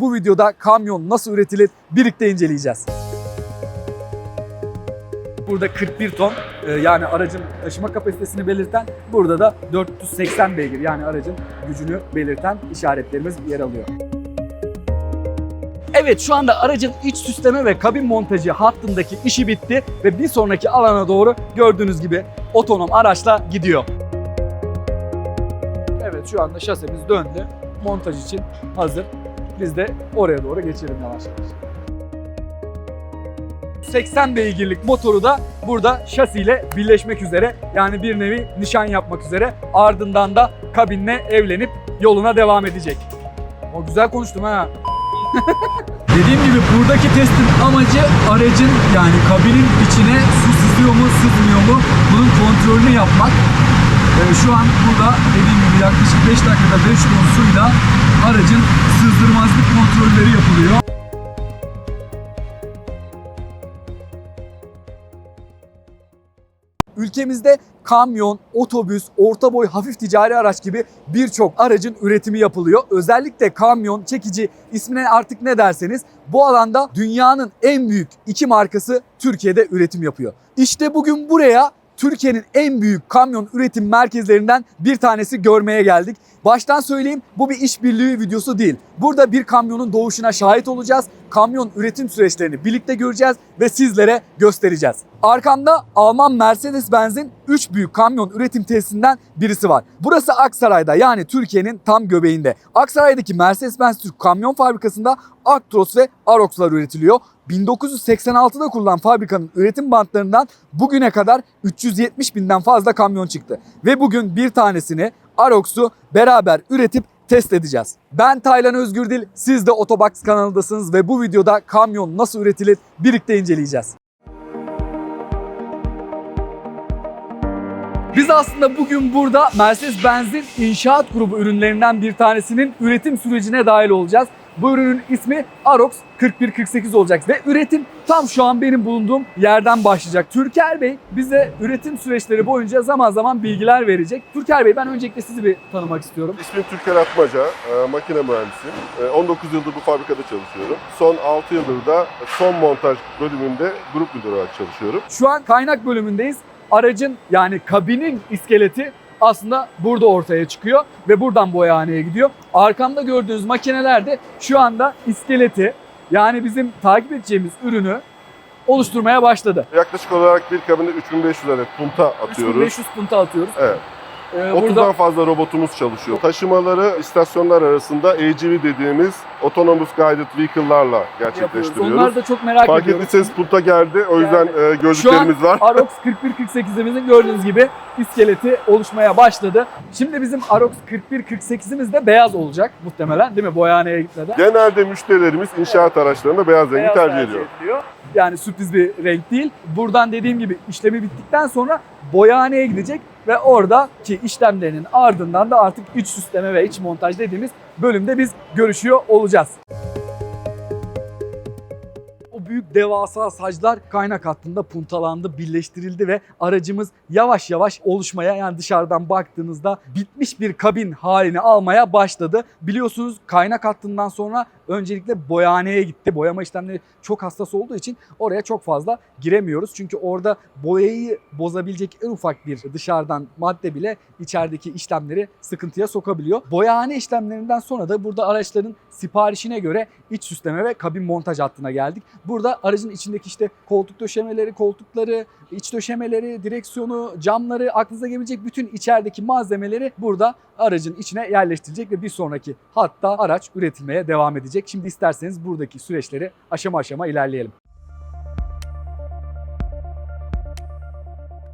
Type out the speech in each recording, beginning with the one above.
Bu videoda kamyon nasıl üretilir birlikte inceleyeceğiz. Burada 41 ton e, yani aracın taşıma kapasitesini belirten, burada da 480 beygir yani aracın gücünü belirten işaretlerimiz yer alıyor. Evet şu anda aracın iç süsleme ve kabin montajı hattındaki işi bitti ve bir sonraki alana doğru gördüğünüz gibi otonom araçla gidiyor. Evet şu anda şasemiz döndü. Montaj için hazır. Biz de oraya doğru geçelim yavaş yavaş. 80 beygirlik motoru da burada şasiyle birleşmek üzere. Yani bir nevi nişan yapmak üzere. Ardından da kabinle evlenip yoluna devam edecek. O güzel konuştum ha. Dediğim gibi buradaki testin amacı aracın yani kabinin içine su sızıyor mu sızmıyor mu bunun kontrolünü yapmak. Ee, şu an burada dediğim gibi yaklaşık 5 dakikada 5 ton suyla aracın sızdırmazlık kontrolleri yapılıyor. Ülkemizde kamyon, otobüs, orta boy hafif ticari araç gibi birçok aracın üretimi yapılıyor. Özellikle kamyon, çekici ismine artık ne derseniz bu alanda dünyanın en büyük iki markası Türkiye'de üretim yapıyor. İşte bugün buraya Türkiye'nin en büyük kamyon üretim merkezlerinden bir tanesi görmeye geldik. Baştan söyleyeyim bu bir işbirliği videosu değil. Burada bir kamyonun doğuşuna şahit olacağız. Kamyon üretim süreçlerini birlikte göreceğiz ve sizlere göstereceğiz. Arkamda Alman Mercedes-Benz'in 3 büyük kamyon üretim tesisinden birisi var. Burası Aksaray'da yani Türkiye'nin tam göbeğinde. Aksaray'daki Mercedes-Benz Türk kamyon fabrikasında Actros ve Arox'lar üretiliyor. 1986'da kurulan fabrikanın üretim bantlarından bugüne kadar 370 binden fazla kamyon çıktı. Ve bugün bir tanesini Arox'u beraber üretip test edeceğiz. Ben Taylan Özgürdil, siz de Otobox kanalındasınız ve bu videoda kamyon nasıl üretilir birlikte inceleyeceğiz. Biz aslında bugün burada Mercedes-Benz'in inşaat grubu ürünlerinden bir tanesinin üretim sürecine dahil olacağız. Bu ürünün ismi Arox 4148 olacak ve üretim tam şu an benim bulunduğum yerden başlayacak. Türker Bey bize üretim süreçleri boyunca zaman zaman bilgiler verecek. Türker Bey ben öncelikle sizi bir tanımak istiyorum. İsmim Türker Atmaca, e, makine mühendisiyim. E, 19 yıldır bu fabrikada çalışıyorum. Son 6 yıldır da son montaj bölümünde grup müdürü olarak çalışıyorum. Şu an kaynak bölümündeyiz. Aracın yani kabinin iskeleti aslında burada ortaya çıkıyor ve buradan boyahaneye gidiyor. Arkamda gördüğünüz makineler de şu anda iskeleti yani bizim takip edeceğimiz ürünü oluşturmaya başladı. Yaklaşık olarak bir kabinde 3500 adet punta atıyoruz. 3500 punta atıyoruz. Evet. Ee, 30'dan burada fazla robotumuz çalışıyor. Taşımaları istasyonlar arasında AGV dediğimiz Autonomous Guided Vehicle'larla yapıyoruz. gerçekleştiriyoruz. Onlar da çok merak Fark ediyoruz. ettiyseniz punta geldi. O yüzden Yani e, gözlüklerimiz var. Arox 4148'imizin gördüğünüz gibi iskeleti oluşmaya başladı. Şimdi bizim Arox 4148'imiz de beyaz olacak muhtemelen değil mi? Boyahaneye gitmeden. Genelde müşterilerimiz inşaat araçlarında beyaz rengi Beyaz tercih ediyor. ediliyor. Yani sürpriz bir renk değil. Buradan dediğim gibi işlemi bittikten sonra boyahaneye gidecek ve oradaki işlemlerinin ardından da artık iç süsleme ve iç montaj dediğimiz bölümde biz görüşüyor olacağız. O büyük devasa saclar kaynak hattında puntalandı, birleştirildi ve aracımız yavaş yavaş oluşmaya yani dışarıdan baktığınızda bitmiş bir kabin halini almaya başladı. Biliyorsunuz kaynak hattından sonra öncelikle boyahaneye gitti. Boyama işlemleri çok hassas olduğu için oraya çok fazla giremiyoruz. Çünkü orada boyayı bozabilecek en ufak bir dışarıdan madde bile içerideki işlemleri sıkıntıya sokabiliyor. Boyahane işlemlerinden sonra da burada araçların siparişine göre iç süsleme ve kabin montaj hattına geldik. Burada aracın içindeki işte koltuk döşemeleri, koltukları, iç döşemeleri, direksiyonu, camları, aklınıza gelebilecek bütün içerideki malzemeleri burada aracın içine yerleştirilecek ve bir sonraki hatta araç üretilmeye devam edecek. Şimdi isterseniz buradaki süreçleri aşama aşama ilerleyelim.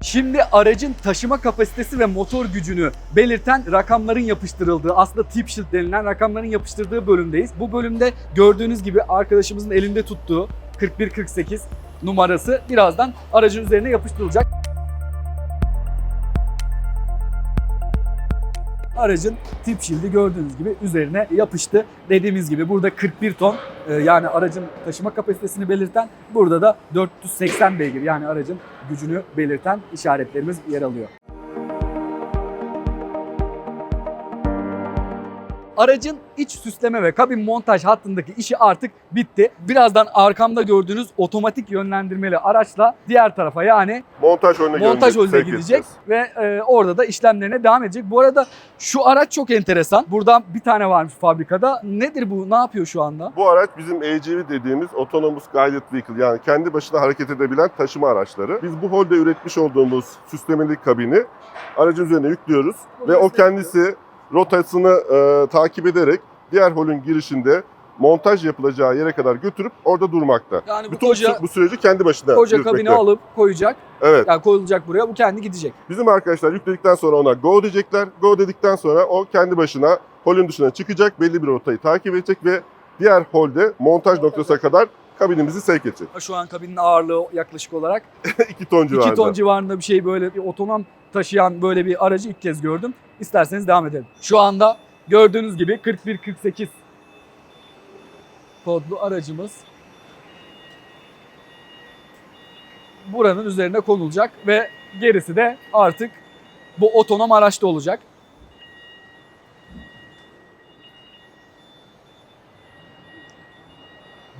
Şimdi aracın taşıma kapasitesi ve motor gücünü belirten rakamların yapıştırıldığı, aslında tip sheet denilen rakamların yapıştırdığı bölümdeyiz. Bu bölümde gördüğünüz gibi arkadaşımızın elinde tuttuğu 4148 numarası birazdan aracın üzerine yapıştırılacak. Aracın tip shield'i gördüğünüz gibi üzerine yapıştı. Dediğimiz gibi burada 41 ton e, yani aracın taşıma kapasitesini belirten burada da 480 beygir yani aracın gücünü belirten işaretlerimiz yer alıyor. Aracın iç süsleme ve kabin montaj hattındaki işi artık bitti. Birazdan arkamda gördüğünüz otomatik yönlendirmeli araçla diğer tarafa yani Montaj önüne montaj sevk gidecek edeceğiz. ve e, orada da işlemlerine devam edecek. Bu arada şu araç çok enteresan. Buradan bir tane varmış fabrikada. Nedir bu? Ne yapıyor şu anda? Bu araç bizim AGV dediğimiz Autonomous Guided Vehicle yani kendi başına hareket edebilen taşıma araçları. Biz bu holde üretmiş olduğumuz süslemeli kabini aracın üzerine yüklüyoruz ve o kendisi rotasını e, takip ederek diğer holün girişinde montaj yapılacağı yere kadar götürüp orada durmakta. Yani bu Bütün koca bu süreci kendi başına koca yürütmekte. kabini alıp koyacak. Evet. Yani koyulacak buraya. Bu kendi gidecek. Bizim arkadaşlar yükledikten sonra ona go diyecekler. Go dedikten sonra o kendi başına holün dışına çıkacak, belli bir rotayı takip edecek ve diğer holde montaj noktasına kadar kabinimizi sevk edecek. Şu an kabinin ağırlığı yaklaşık olarak 2 ton civarında. 2 ton civarında bir şey böyle bir otonom taşıyan böyle bir aracı ilk kez gördüm. İsterseniz devam edelim. Şu anda gördüğünüz gibi 4148 kodlu aracımız buranın üzerine konulacak ve gerisi de artık bu otonom araçta olacak.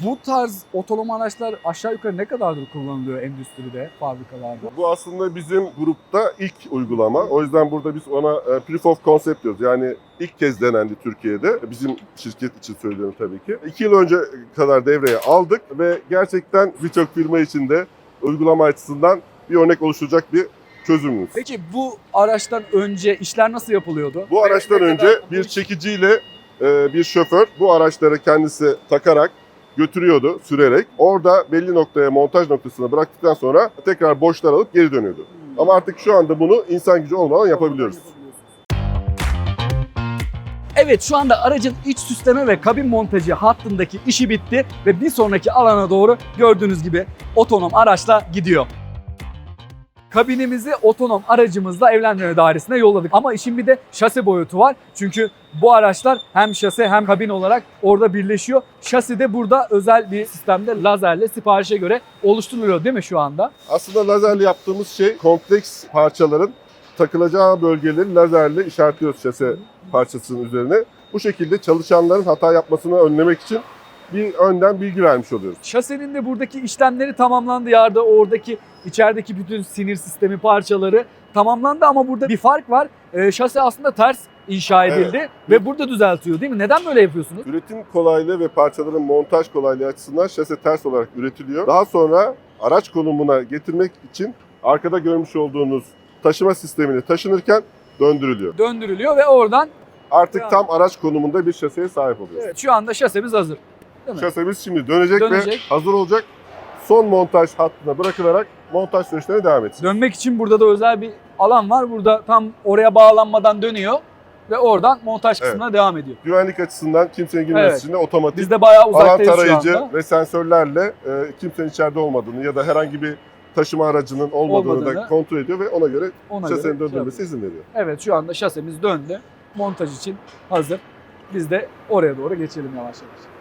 Bu tarz otonom araçlar aşağı yukarı ne kadardır kullanılıyor endüstride, fabrikalarda? Bu aslında bizim grupta ilk uygulama. O yüzden burada biz ona e, proof of concept diyoruz. Yani ilk kez denendi Türkiye'de. Bizim şirket için söylüyorum tabii ki. İki yıl önce kadar devreye aldık ve gerçekten birçok firma için de uygulama açısından bir örnek oluşturacak bir çözümümüz. Peki bu araçtan önce işler nasıl yapılıyordu? Bu araçtan önce bir çekiciyle e, bir şoför bu araçları kendisi takarak götürüyordu sürerek. Orada belli noktaya montaj noktasına bıraktıktan sonra tekrar boşlar alıp geri dönüyordu. Ama artık şu anda bunu insan gücü olmadan yapabiliyoruz. Evet şu anda aracın iç süsleme ve kabin montajı hattındaki işi bitti ve bir sonraki alana doğru gördüğünüz gibi otonom araçla gidiyor. Kabinimizi otonom aracımızla evlendirme dairesine yolladık. Ama işin bir de şase boyutu var. Çünkü bu araçlar hem şase hem kabin olarak orada birleşiyor. Şasi de burada özel bir sistemde lazerle siparişe göre oluşturuluyor değil mi şu anda? Aslında lazerle yaptığımız şey kompleks parçaların takılacağı bölgeleri lazerle işaretliyoruz şase parçasının üzerine. Bu şekilde çalışanların hata yapmasını önlemek için bir önden bilgi vermiş oluyoruz. Şasenin de buradaki işlemleri tamamlandı. Yarda oradaki içerideki bütün sinir sistemi parçaları tamamlandı ama burada bir fark var. Ee, şase aslında ters inşa edildi ve burada düzeltiyor değil mi? Neden böyle yapıyorsunuz? Üretim kolaylığı ve parçaların montaj kolaylığı açısından şase ters olarak üretiliyor. Daha sonra araç konumuna getirmek için arkada görmüş olduğunuz taşıma sistemini taşınırken döndürülüyor. Döndürülüyor ve oradan Artık Yani. tam araç konumunda bir şaseye sahip oluyoruz. evet, şu anda şasemiz hazır. Değil mi? Şasemiz şimdi dönecek, Dönecek. ve hazır olacak. Son montaj hattına bırakılarak montaj süreçlerine devam edecek. Dönmek için burada da özel bir alan var. Burada tam oraya bağlanmadan dönüyor ve oradan montaj kısmına devam ediyor. Güvenlik açısından kimsenin girmesi Evet. için de otomatik Biz de bayağı alan uzaktayız şu tarayıcı anda. ve sensörlerle e, kimsenin içeride olmadığını ya da herhangi bir taşıma aracının olmadığını, Olmadığını. da kontrol ediyor ve ona göre Ona göre şasenin şey izin veriyor. Evet şu anda şasemiz döndü. Montaj için hazır. Biz de oraya doğru geçelim yavaş yavaş.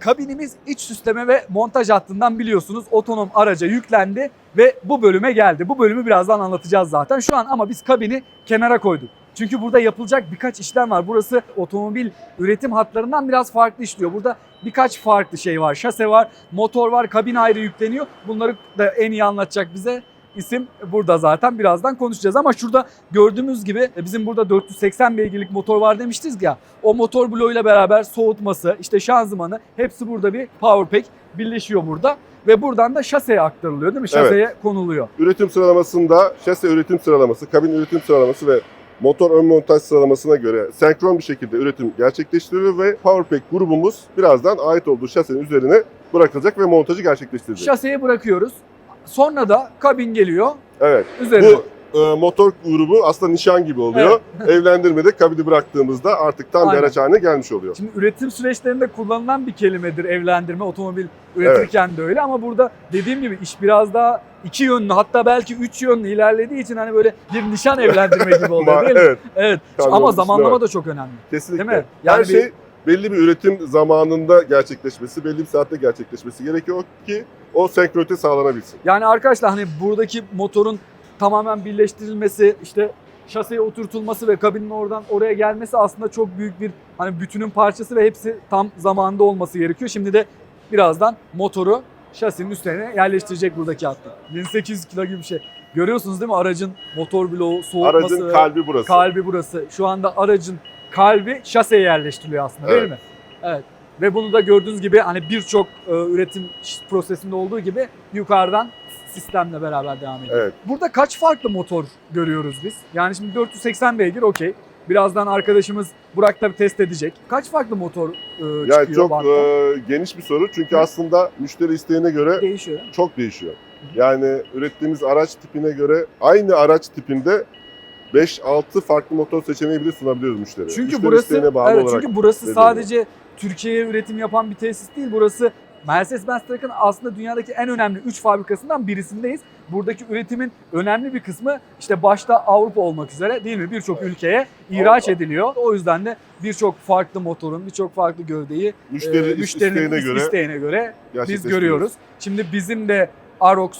Kabinimiz iç süsleme ve montaj hattından biliyorsunuz otonom araca yüklendi ve bu bölüme geldi. Bu bölümü birazdan anlatacağız zaten. Şu an ama biz kabini kenara koyduk. Çünkü burada yapılacak birkaç işlem var. Burası otomobil üretim hatlarından biraz farklı işliyor. Burada birkaç farklı şey var. Şase var, motor var, kabin ayrı yükleniyor. Bunları da en iyi anlatacak bize isim burada zaten birazdan konuşacağız ama şurada gördüğümüz gibi e, bizim burada 480 beygirlik motor var demiştiz ya o motor bloğuyla beraber soğutması işte şanzımanı hepsi burada bir power pack birleşiyor burada ve buradan da şaseye aktarılıyor değil mi? Şaseye konuluyor. Üretim sıralamasında şase üretim sıralaması, kabin üretim sıralaması ve motor ön montaj sıralamasına göre senkron bir şekilde üretim gerçekleştiriliyor ve Powerpack grubumuz birazdan ait olduğu şasenin üzerine bırakılacak ve montajı gerçekleştirecek. Şaseye bırakıyoruz. Sonra da kabin geliyor Evet. üzerine. Bu e, motor grubu aslında nişan gibi oluyor. Evlendirmede kabini bıraktığımızda artık tam bir araç haline gelmiş oluyor. Şimdi üretim süreçlerinde kullanılan bir kelimedir evlendirme otomobil üretirken de öyle ama burada dediğim gibi iş biraz daha iki yönlü hatta belki üç yönlü ilerlediği için hani böyle bir nişan evlendirme gibi oluyor değil mi? evet, Evet. Kamyon ama zamanlama var. da çok önemli. kesinlikle. Değil mi? Her Yani bir- şey belli bir üretim zamanında gerçekleşmesi, belli bir saatte gerçekleşmesi gerekiyor ki o senkronite sağlanabilsin. Yani arkadaşlar hani buradaki motorun tamamen birleştirilmesi işte şaseye oturtulması ve kabinin oradan oraya gelmesi aslında çok büyük bir hani bütünün parçası ve hepsi tam zamanında olması gerekiyor. Şimdi de birazdan motoru şasinin üstüne yerleştirecek buradaki hatta. 1800 kilo gibi bir şey. Görüyorsunuz değil mi aracın motor bloğu, soğutması, Aracın kalbi burası. kalbi burası. Şu anda aracın kalbi şaseye yerleştiriliyor aslında değil Evet. mi? Evet. Ve bunu da gördüğünüz gibi hani birçok e, üretim prosesinde olduğu gibi yukarıdan sistemle beraber devam ediyor. Evet. Burada kaç farklı motor görüyoruz biz? Yani şimdi 480 beygir okey. Birazdan arkadaşımız Burak tabi test edecek. Kaç farklı motor e, Yani çıkıyor çok bantta? e, geniş bir soru çünkü Hı. aslında müşteri isteğine göre Değişiyor. çok değişiyor. Yani ürettiğimiz araç tipine göre aynı araç tipinde 5-6 farklı motor seçeneği bile sunabiliyoruz müşteriye. Çünkü Müşteri burası evet, çünkü burası sadece Türkiye'ye üretim yapan bir tesis değil. Burası Mercedes-Benz Truck'ın aslında dünyadaki en önemli 3 fabrikasından birisindeyiz. Buradaki üretimin önemli bir kısmı işte başta Avrupa olmak üzere değil mi birçok ülkeye ihraç Avrupa. ediliyor. O yüzden de birçok farklı motorun, birçok farklı gövdeyi Müşteri e, müşterinin isteğine göre isteğine göre biz görüyoruz. Şimdi bizim de Arox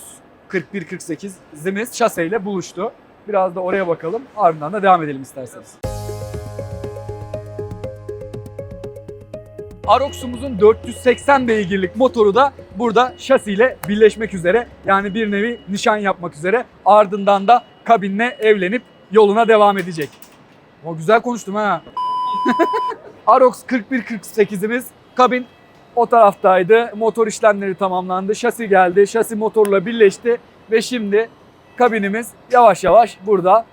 4148'imiz şaseyle buluştu. Biraz da oraya bakalım. Ardından da devam edelim isterseniz. Arox'umuzun 480 beygirlik motoru da burada şasiyle birleşmek üzere. Yani bir nevi nişan yapmak üzere. Ardından da kabinle evlenip yoluna devam edecek. O güzel konuştum ha. Arox 4148'imiz kabin o taraftaydı. Motor işlemleri tamamlandı. Şasi geldi. Şasi motorla birleşti ve şimdi kabinimiz yavaş yavaş burada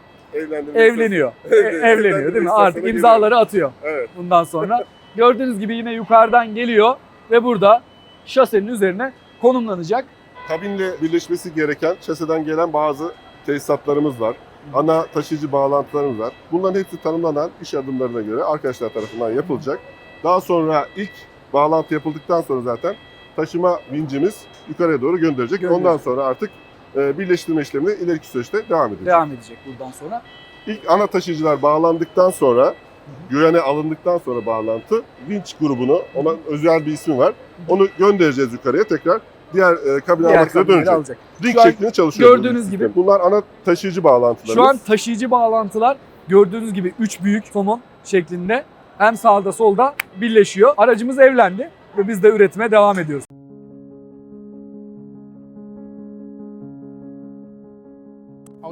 evleniyor. E- evleniyor değil mi? Artık imzaları atıyor Evet. bundan sonra. Gördüğünüz gibi yine yukarıdan geliyor ve burada şasenin üzerine konumlanacak. Kabinle birleşmesi gereken şaseden gelen bazı tesisatlarımız var. Ana taşıyıcı bağlantılarımız var. Bunların hepsi tanımlanan iş adımlarına göre arkadaşlar tarafından yapılacak. Daha sonra ilk bağlantı yapıldıktan sonra zaten taşıma vincimiz yukarıya doğru gönderecek. Gönderecek. Ondan sonra artık e, birleştirme işlemine ileriki süreçte devam edecek. Devam edecek buradan sonra. İlk ana taşıyıcılar bağlandıktan sonra, güvene alındıktan sonra bağlantı, vinç grubunu, ona özel bir ismi var. Onu göndereceğiz yukarıya tekrar. Diğer e, kabin Diğer dönecek. alacak. An şeklinde çalışıyor. gördüğünüz bu gibi-. Bunlar ana taşıyıcı bağlantılarımız. Şu an taşıyıcı bağlantılar gördüğünüz gibi 3 büyük somun şeklinde hem sağda solda birleşiyor. Aracımız evlendi ve biz de üretime devam ediyoruz.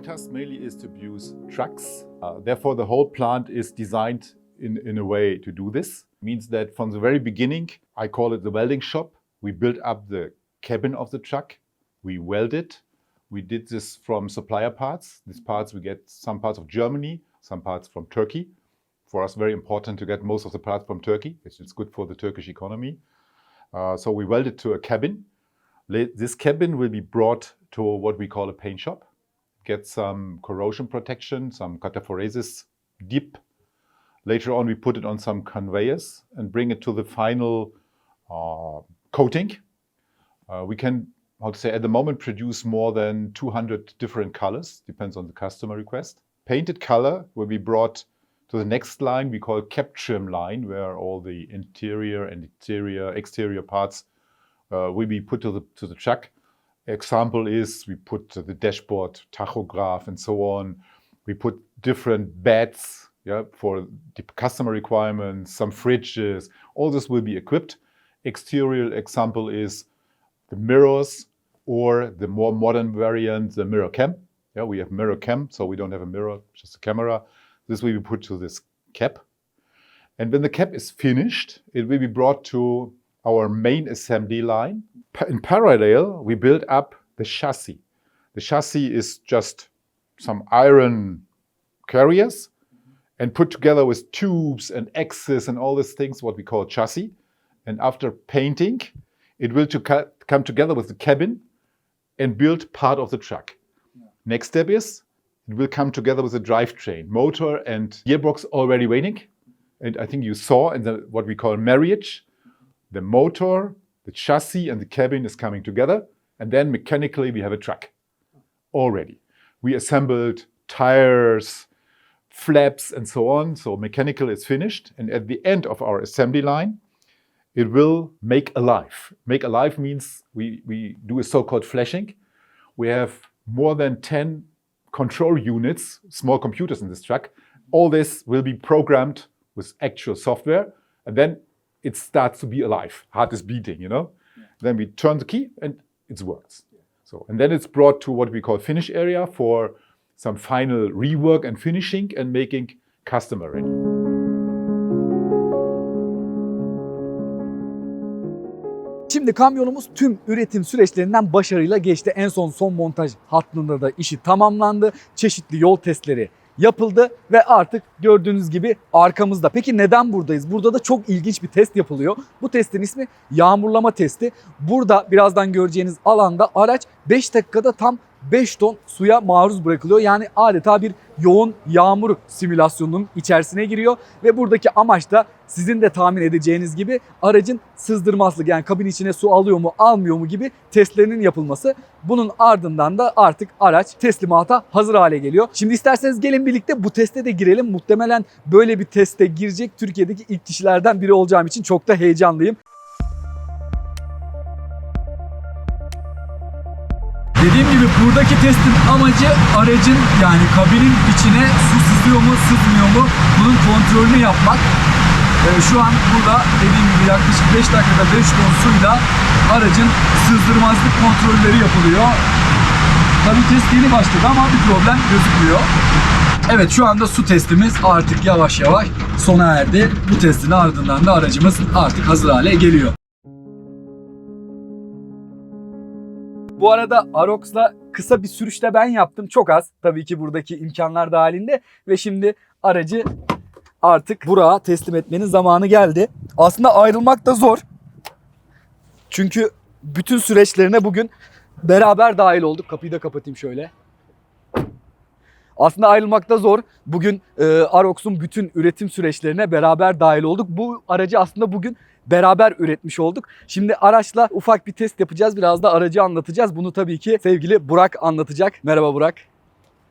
Task mainly is to produce trucks. Uh, therefore, the whole plant is designed in, in a way to do this. It Means that from the very beginning, I call it the welding shop. We built up the cabin of the truck. We weld it. We did this from supplier parts. These parts we get some parts of Germany, some parts from Turkey. For us, very important to get most of the parts from Turkey. It's, it's good for the Turkish economy. Uh, so we welded to a cabin. This cabin will be brought to what we call a paint shop get some corrosion protection, some cataphoresis dip. Later on, we put it on some conveyors and bring it to the final uh, coating. Uh, we can, how to say, at the moment produce more than 200 different colors, depends on the customer request. Painted color will be brought to the next line we call cap trim line, where all the interior and exterior, exterior parts uh, will be put to the, to the truck example is we put the dashboard tachograph and so on. We put different beds yeah, for the customer requirements some fridges. All this will be equipped. Exterior example is the mirrors or the more modern variant the mirror cam. Yeah we have mirror cam so we don't have a mirror just a camera. This will be put to this cap. And when the cap is finished it will be brought to our main assembly line in parallel, we build up the chassis. The chassis is just some iron carriers and put together with tubes and axes and all these things, what we call chassis. And after painting, it will to come together with the cabin and build part of the truck. Next step is it will come together with the drivetrain, motor and gearbox already waiting. And I think you saw in the what we call marriage, the motor, the chassis, and the cabin is coming together, and then mechanically we have a truck already. We assembled tires, flaps, and so on. So mechanical is finished, and at the end of our assembly line, it will make alive. Make alive means we, we do a so-called flashing. We have more than 10 control units, small computers in this truck. All this will be programmed with actual software, and then it starts to be alive. Heart is beating, you know. Then we turn the key, and it works. So, and then it's brought to what we call finish area for some final rework and finishing and making customer ready. Şimdi kamyonumuz tüm üretim süreçlerinden başarıyla geçti. En son son montaj hattında da işi tamamlandı. Çeşitli yol testleri yapıldı ve artık gördüğünüz gibi arkamızda. Peki neden buradayız? Burada da çok ilginç bir test yapılıyor. Bu testin ismi yağmurlama testi. Burada birazdan göreceğiniz alanda araç 5 dakikada tam 5 ton suya maruz bırakılıyor. Yani adeta bir yoğun yağmur simülasyonunun içerisine giriyor ve buradaki amaç da sizin de tahmin edeceğiniz gibi aracın sızdırmazlık yani kabin içine su alıyor mu almıyor mu gibi testlerinin yapılması. Bunun ardından da artık araç teslimata hazır hale geliyor. Şimdi isterseniz gelin birlikte bu teste de girelim. Muhtemelen böyle bir teste girecek Türkiye'deki ilk kişilerden biri olacağım için çok da heyecanlıyım. Dediğim gibi buradaki testin amacı aracın yani kabinin içine su sızıyor mu sızmıyor mu bunun kontrolünü yapmak. Ee, şu an burada dediğim gibi yaklaşık 5 dakikada 5 ton suyla aracın sızdırmazlık kontrolleri yapılıyor. Tabii test yeni başladı ama bir problem gözükmüyor. Evet şu anda su testimiz artık yavaş yavaş sona erdi. Bu testin ardından da aracımız artık hazır hale geliyor. Bu arada Arox'la kısa bir sürüşte ben yaptım. Çok az tabii ki buradaki imkanlar dahilinde. Ve şimdi aracı artık Burak'a teslim etmenin zamanı geldi. Aslında ayrılmak da zor. Çünkü bütün süreçlerine bugün beraber dahil olduk. Kapıyı da kapatayım şöyle. Aslında ayrılmak da zor. Bugün e, Arox'un bütün üretim süreçlerine beraber dahil olduk. Bu aracı aslında bugün beraber üretmiş olduk. Şimdi araçla ufak bir test yapacağız. Biraz da aracı anlatacağız. Bunu tabii ki sevgili Burak anlatacak. Merhaba Burak.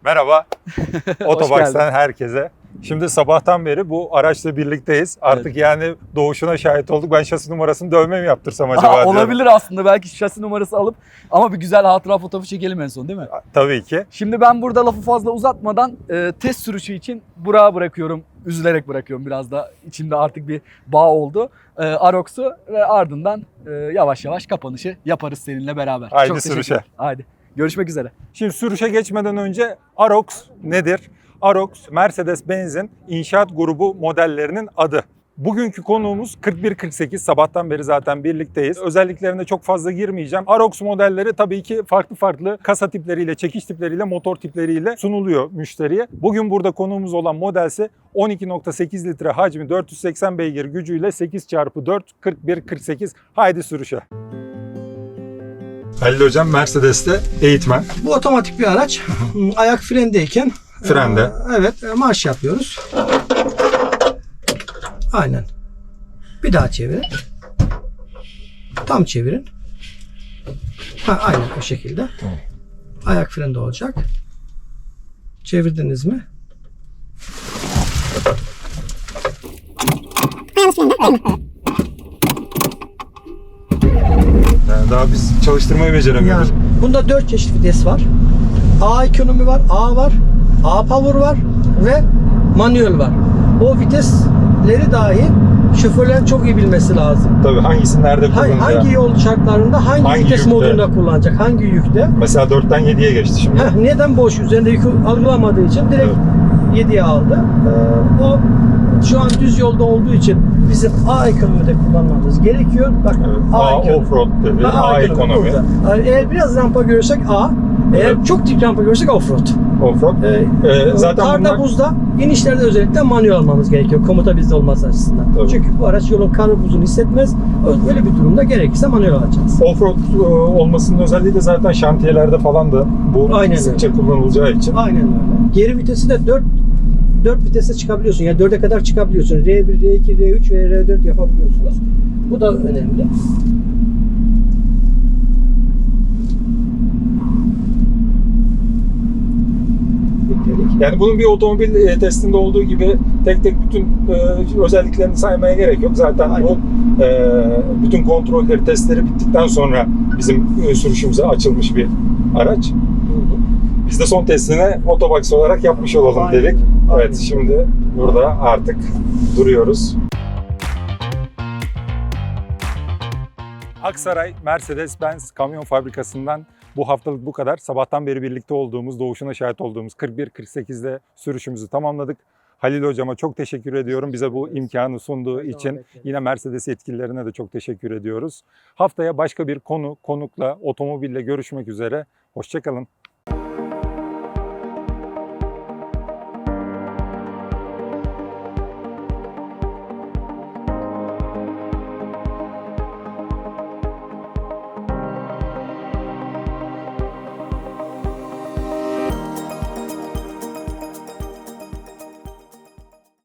Merhaba. Otobaks'tan herkese. Şimdi sabahtan beri bu araçla birlikteyiz. Artık yani doğuşuna şahit olduk. Ben şasi numarasını dövme mi yaptırsam acaba Aa, diyorum. olabilir aslında belki şasi numarası alıp ama bir güzel hatıra fotoğrafı çekelim en son değil mi? Tabii ki. Şimdi ben burada lafı fazla uzatmadan e, test sürüşü için Burak'a bırakıyorum. Üzülerek bırakıyorum biraz da içimde artık bir bağ oldu. E, Arox'u ve ardından e, yavaş yavaş kapanışı yaparız seninle beraber. Haydi Çok sürüşe. Haydi. Görüşmek üzere. Şimdi sürüşe geçmeden önce Arox nedir? Arox, Mercedes-Benz'in inşaat grubu modellerinin adı. Bugünkü konuğumuz 4148. Sabahtan beri zaten birlikteyiz. Özelliklerine çok fazla girmeyeceğim. Arox modelleri tabii ki farklı farklı kasa tipleriyle, çekiş tipleriyle, motor tipleriyle sunuluyor müşteriye. Bugün burada konuğumuz olan modelse 12.8 litre hacmi 480 beygir gücüyle 8 çarpı 4 41 48. Haydi sürüşe. Halil Hocam Mercedes'te eğitmen. Bu otomatik bir araç. Ayak frendeyken Frende. e, evet e, marş yapıyoruz. Aynen. Bir daha çevirin. Tam çevirin. Ha, aynen o şekilde. Ayak frende olacak. Çevirdiniz mi? Yani daha biz çalıştırmayı beceremiyoruz. Yani bunda 4 çeşit vites var. A ekonomi var, A var, A power var ve manuel var. O vitesleri dahi şoförlerin çok iyi bilmesi lazım. Tabii hangisini nerede kullanacağı. Hangi yol şartlarında hangi, Hangi vites yükte? modunda kullanacak, hangi yükte? Mesela 4'ten 7'ye geçti şimdi. Heh, neden boş üzerinde yükü algılamadığı için direkt 7'ye aldı. Ee, o şu an düz yolda olduğu için bizim A ekonomide kullanmamız gerekiyor. Bak Evet. A, ekonomi. offroad dedi, Ha, A ekonomi. Eğer biraz rampa görürsek A, eğer Evet. çok dik rampa görürsek offroad. Offroad. Ee, Ee, zaten karda bunlar- buzda inişlerde özellikle manuel almamız gerekiyor komuta bizde olması açısından. Tabii. Çünkü bu araç yolun karı buzunu hissetmez. Öyle bir durumda gerekirse manuel alacağız. Offroad e, olmasının özelliği de zaten şantiyelerde falan da bu Aynen sıkça kullanılacağı için. Aynen öyle. Geri vitesi de 4 4 vitese çıkabiliyorsun. Yani 4'e kadar çıkabiliyorsun. R1, R2, R3 ve R4 yapabiliyorsunuz. Bu da önemli. Yani bunun bir otomobil e, testinde olduğu gibi tek tek bütün e, özelliklerini saymaya gerek yok. Zaten Aynen. bu e, bütün kontrolleri, testleri bittikten sonra bizim sürüşümüze açılmış bir araç. Biz de son testini Otobox olarak yapmış olalım Aynen, dedik. aynen. Evet şimdi burada artık duruyoruz. Aksaray Mercedes-Benz kamyon fabrikasından bu haftalık bu kadar. Sabahtan beri birlikte olduğumuz, doğuşuna şahit olduğumuz 41-48'de sürüşümüzü tamamladık. Halil Hocama çok teşekkür ediyorum bize bu imkanı sunduğu için. Yine Mercedes yetkililerine de çok teşekkür ediyoruz. Haftaya başka bir konu, konukla, otomobille görüşmek üzere. Hoşçakalın.